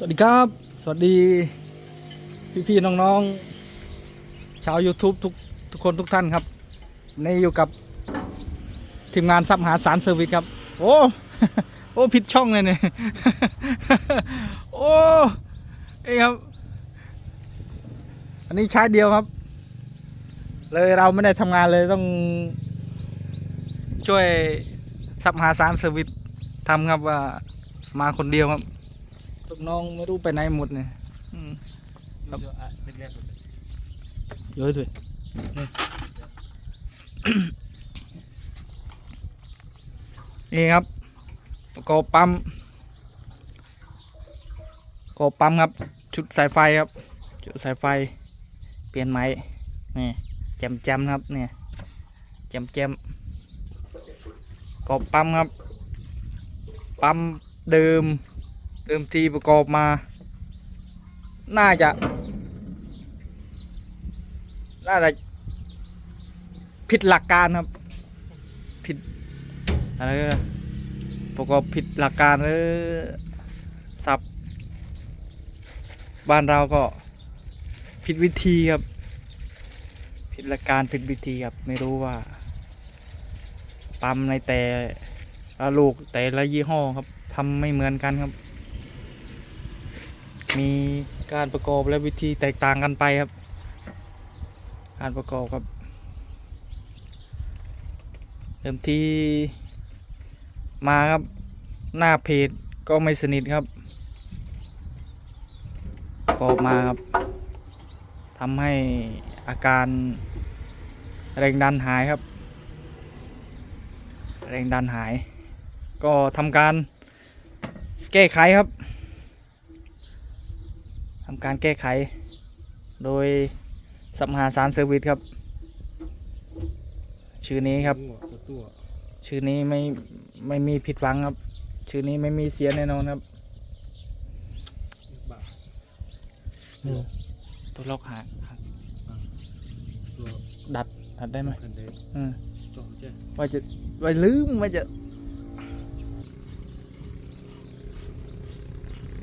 สวัสดีครับ สวัสดี พี่ๆน้องๆ ชาว YouTube ทุกทุกคนทุกท่านครับ ในอยู่กับทีมงานซับหาสารเซอร์วิสครับ โอ้ โอ้ผิดช่องเลยเนี่ย โอ้เอ้ครับ อันนี้ใช้เดียวครับ เลยเราไม่ได้ทำงานเลยต้อง ช่วยซับหาสารเซอร์วิสทำครับว่ามาคนเดียวครับ ลูกน้องไม่รู้ไปไหนหมดเนี่ยอืม ครับแรกๆเลยเยอะด้วยนี่ครับประกอบปั๊มประกอบปั๊มครับ ชุดสายไฟครับ ชุดสายไฟ เปลี่ยนไหมนี่แจมแจมๆครับเนี่ยแจมแจมประกอบปั๊มครับ ปั๊มเดิม เดิมทีประกอบมา น่าจะ น่าจะผิดหลักการครับ ผิดอะไรก็ประกอบผิดหลักการหรือสับ บ้านเราก็ผิดวิธีครับ ผิดหลักการผิดวิธีครับ ไม่รู้ว่า ปั๊มในแต่ละลูกแต่ละยี่ห้อครับทำไม่เหมือนกันครับ มีการประกอบและวิธีแตกต่างกันไปครับ การประกอบครับเริ่มที่มาครับหน้าเพจก็ไม่สนิทครับประกอบมาครับทำให้อาการแรงดันหายครับ แรงดันหาย ก็ทำการแก้ไขครับ ทำการแก้ไข โดยสัมหาสารเซอร์วิสครับ ชื่อนี้ครับ ชื่อนี้ไม่ไม่มีผิดหวังครับ ชื่อนี้ไม่มีเสียแน่นอนครับตัวล็อกหักดัดดัดได้ไหมว่าจะว่าลืมว่าจะ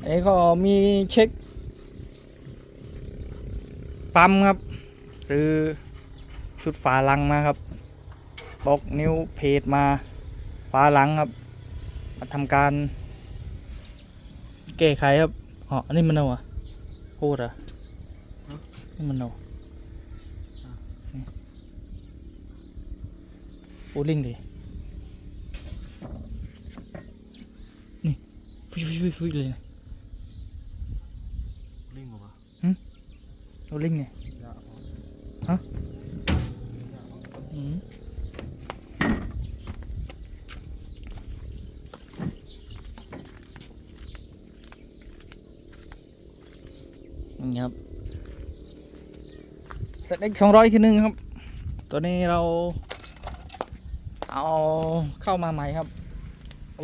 อันนี้ก็มีเช็ค ปั๊มครับ หรือชุดฝาหลังมาครับบล็อกนิ้วเพจมาฝาหลังครับมาทำการแก้ไขครับอ๋ออันนี้มันเอาอะโคตรอะนี่มันเอานี่โอลิงเลยนี่ฟิวฟิวฟิวฟิวเลยนะลิงเหรอวะ โอ้ลิงไงฮะนี่ครับเสร็จอีกสองร้อยทีนึงครับ ตัวนี้เรา เอาเข้ามาใหม่ครับ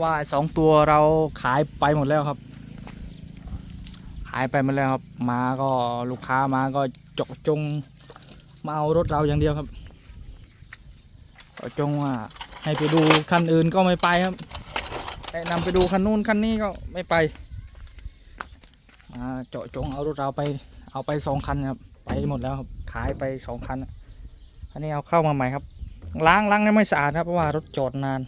ว่าสองตัวเราขายไปหมดแล้วครับายไปหมดแล้วครับ มาก็ลูกค้ามาก็จาะจงมาเอารถเราอย่างเดียวครับจงว่าให้ไปดูคันอื่นก็ไม่ไปครับแนะนำไปดูคันนู้นคันนี้ก็ไม่ไปมาเจาะจงเอารถเราไปเอาไปสองคันครับไปหมดแล้วครับขายไปสองคันอันนี้เอาเข้ามาใหม่ครับ ล้างล้างได้ไม่สะอาดครับเพราะว่ารถจอดนาน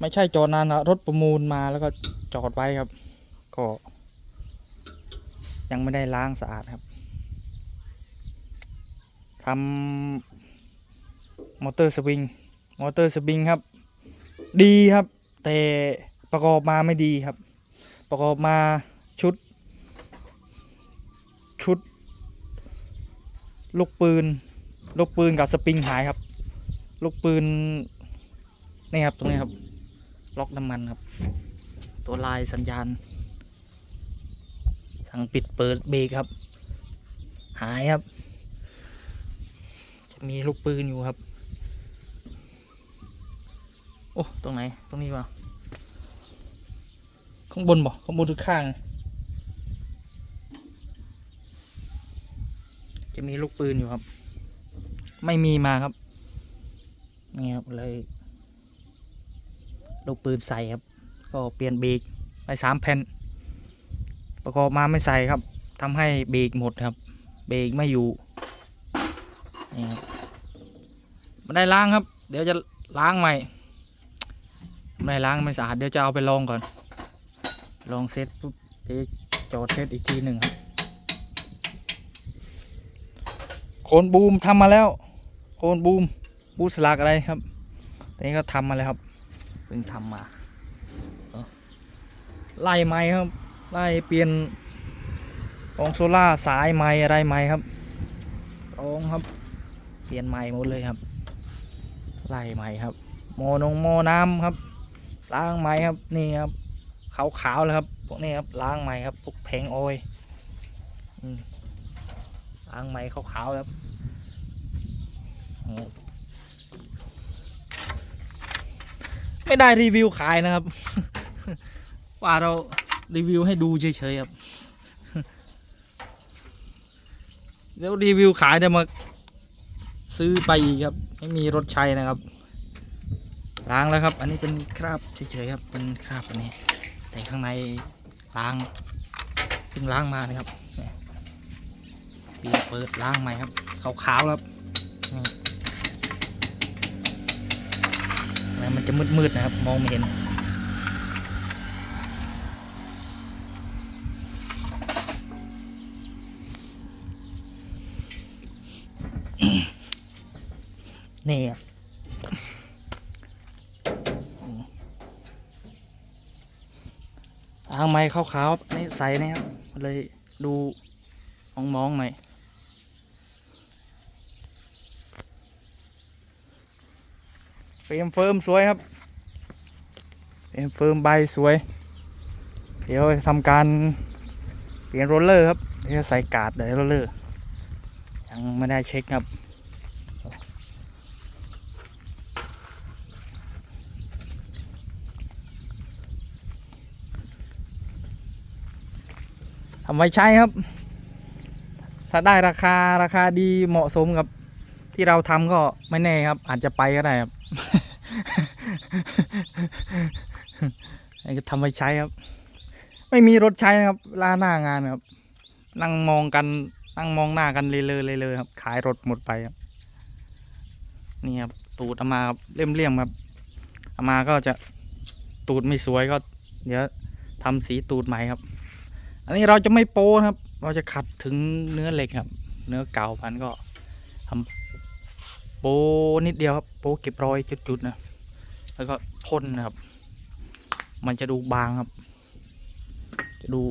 ไม่ใช่จอดนานนะรถประมูลมาแล้วก็จอดไว้ครับ ก็ ยังไม่ได้ล้างสะอาดครับทำมอเตอร์สวิงมอเตอร์สวิงครับ ดีครับ แต่ประกอบมาไม่ดีครับ ประกอบมาชุด ชุด ลูกปืน ลูกปืนกับสปริงหายครับ ลูกปืนนี่ครับตรงนี้ครับ ล็อกน้ำมันครับ ตัวลายสัญญาณังปิดเปิดเบรกครับ หายครับ จะมีลูกปืนอยู่ครับ โอ้ ตรงไหน ตรงนี้ป่ะข้างบนบ่ข้างบนหรือข้าง จะมีลูกปืนอยู่ครับ ไม่มีมาครับ นี่ครับเลย ลูกปืนใส่ครับ ก็เปลี่ยนเบรกไปสามแผ่น ประกอบมาไม่ใส่ครับทำให้เบรกหมดครับ เบรกไม่อยู่นี่ครับไม่ได้ล้างครับ เดี๋ยวจะล้างใหม่ไม่ได้ล้างไม่สะอาดเดี๋ยวจะเอาไปลองก่อน ลองเซ็ตปุ๊บเดี๋ยวจอดเซ็ตอีกทีหนึ่งครับโคนบูมทำมาแล้ว โคนบูมบูสลักอะไรครับตอนนี้ก็ทำมาแล้วครับเพิ่งทำมาไล่ไม้ครับ ไล่เปลี่ยนกองโซล่าสายไม้อะไรไม้ครับกองครับ เปลี่ยนไม้หมดเลยครับไล่ไม้ครับโมนงโมน้ำครับ ล้างไม้ครับนี่ครับขาวๆเลยครับพวกนี้ครับล้างไม้ครับพวกแผงออยล์อืมล้างไม้ขาวๆครับนี่ครับไม่ได้รีวิวขายนะครับ ว่าเรา รีวิวให้ดูเฉยๆครับเดี๋ยวรีวิวขายเดี๋ยวมาซื้อไปอีกครับ ไม่มีรถใช้นะครับ ล้างแล้วครับ อันนี้เป็นคราบเฉยๆครับ เป็นคราบอันนี้ แต่ข้างในล้างเพิ่งล้างมานะครับปีเปิดล้างใหม่ครับขาวๆครับนี่แล้วมันจะมืดๆนะครับ มองไม่เห็น นี่ครับทางไม้ขาวๆนี่ใสนะครับเลยดูมองๆหน่อยเฟรมเฟิร์มสวยครับเฟรมเฟิร์มใบสวย เดี๋ยวทำการเปลี่ยนโรลเลอร์ครับเดี๋ยวใส่กาดเดี๋ยวโรลเลอร์ยังไม่ได้เช็คครับ ทำไว้ใช้ครับ ถ้าได้ราคาราคาดีเหมาะสมกับที่เราทำก็ไม่แน่ครับ อาจจะไปก็ได้ครับอันนี้ก็ทำไว้ใช้ครับ ไม่มีรถใช้ครับเวลาหน้างานครับ นั่งมองกันนั่งมองหน้ากันเลยเลยเลยเลยครับ ขายรถหมดไปครับ นี่ครับ ตูดเอามาครับเลี่ยมๆครับเอามาก็จะตูดไม่สวยก็ เดี๋ยวทำสีตูดใหม่ครับ อันนี้เราจะไม่โป้ครับ เราจะขัดถึงเนื้อเหล็กครับ เนื้อเก่ามันก็ทำโป้นิดเดียวครับ โป้เก็บรอยจุดๆนะแล้วก็พ่นนะครับ มันจะดูบางครับ จะดู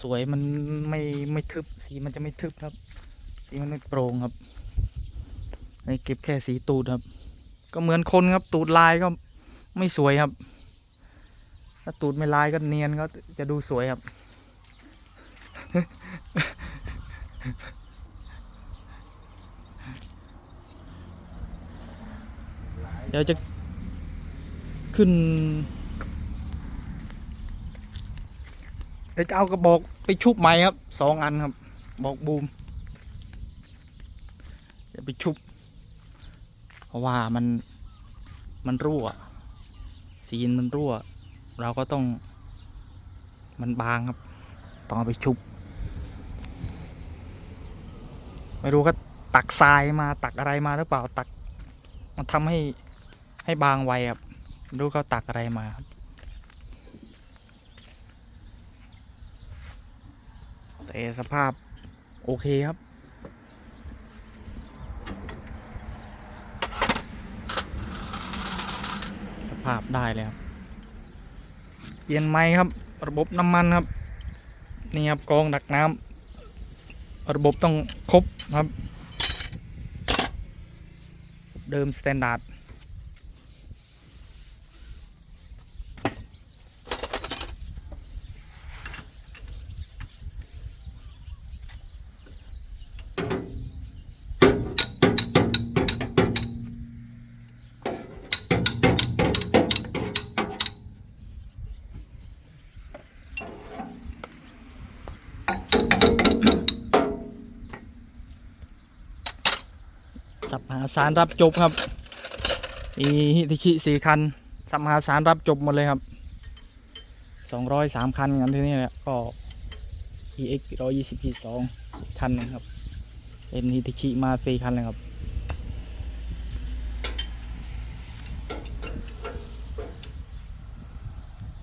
สวยมันไม่ไม่ทึบสีมันจะไม่ทึบครับ สีมันไม่โปร่งครับอันนี้เก็บแค่สีตูดครับ ก็เหมือนคนครับตูดลายก็ไม่สวยครับ ถ้าตูดไม่ลายก็เนียนก็จะดูสวยครับ เดี๋ยวจะขึ้นเดี๋ยวจะเอากระบอกไปชุบใหม่ครับสองอันครับ บอกบูมเดี๋ยวไปชุบ เพราะว่ามันมันรั่ว ซีนมันรั่ว เราก็ต้อง มันบางครับ ต้องเอาไปชุบ ไม่รู้ก็ตักทรายมาตักอะไรมาหรือเปล่าตัก มันทำให้ให้บางไวครับไม่รู้เขาตักอะไรมาครับแต่สภาพโอเคครับ สภาพได้เลยครับ เปลี่ยนไม้ครับ ระบบน้ำมันครับ นี่ครับกรองดักน้ำระบบต้องครบครับ เดิมสแตนดาร์ด สารรับจบครับมีฮิติชิสี่คันสับหาสารรับจบหมดเลยครับสองร้อยสามคันกันที่นี่แหละก็ EX ร้อยยี่สิบสองคันนึงครับเป็นฮิตาชิมาสี่คันเลยครับ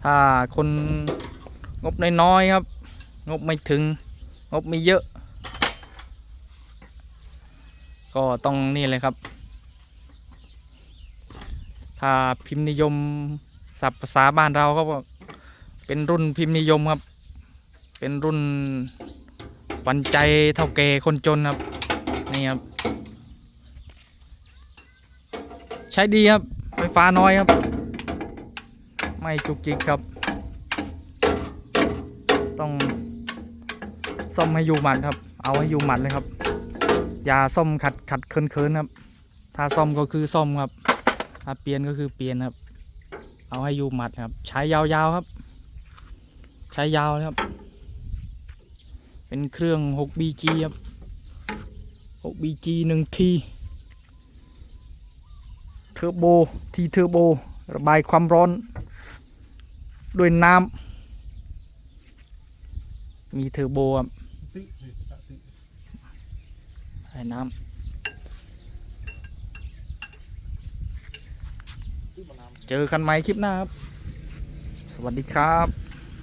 ถ้าคนงบน้อยๆครับ งบไม่ถึง งบไม่เยอะ ก็ต้องนี่เลยครับ ถ้าพิมพ์นิยมศัพท์ภาษาบ้านเราก็เป็นรุ่นพิมพ์นิยมครับ เป็นรุ่นปันใจเท่าแก่คนจนครับนี่ครับ ใช้ดีครับไฟฟ้าน้อยครับ ไม่จุกจิกครับ ต้องซ่อมให้อยู่หมัดครับ เอาให้อยู่หมัดเลยครับ ย่าซ่อมขัดขัดเคินเคินครับ ถ้าซ่อมก็คือซ่อมครับ ถ้าเปลี่ยนก็คือเปลี่ยนครับ เอาให้อยู่หมัดครับ ใช้ยาวๆครับ ใช้ยาวนะครับ เป็นเครื่อง 6BG ครับ 6BG 1 T เทอร์โบทีเทอร์โบระบายความร้อน ด้วยน้ำมีเทอร์โบครับ ใส่น้ติมะนาวำเจอกันใหม่คลิปหน้าครับ สวัสดีครับ